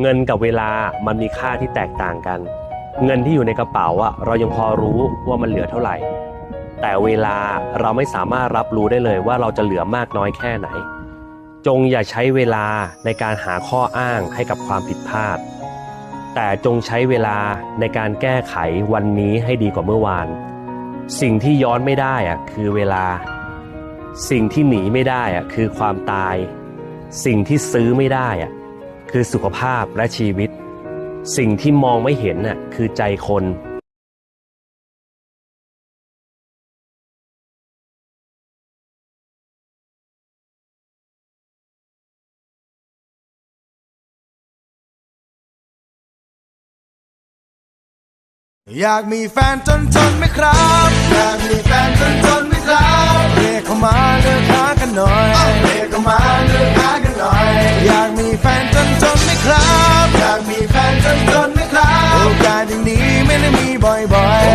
เงินกับเวลามันมีค่าที่แตกต่างกัน เงินที่อยู่ในกระเป๋าอะเรายังพอรู้ว่ามันเหลือเท่าไหร่ แต่เวลาเราไม่สามารถรับรู้ได้เลยว่าเราจะเหลือมากน้อยแค่ไหน จงอย่าใช้เวลาในการหาข้ออ้างให้กับความผิดพลาด แต่จงใช้เวลาในการแก้ไขวันนี้ให้ดีกว่าเมื่อวาน สิ่งที่ย้อนไม่ได้อะคือเวลา สิ่งที่หนีไม่ได้อะคือความตาย สิ่งที่ซื้อไม่ได้อะ คือสุขภาพและชีวิต สิ่งที่มองไม่เห็นน่ะคือใจคนอยากมีแฟนจนจนไหมครับ สิ่งนี้ไม่ได้มีบ่อย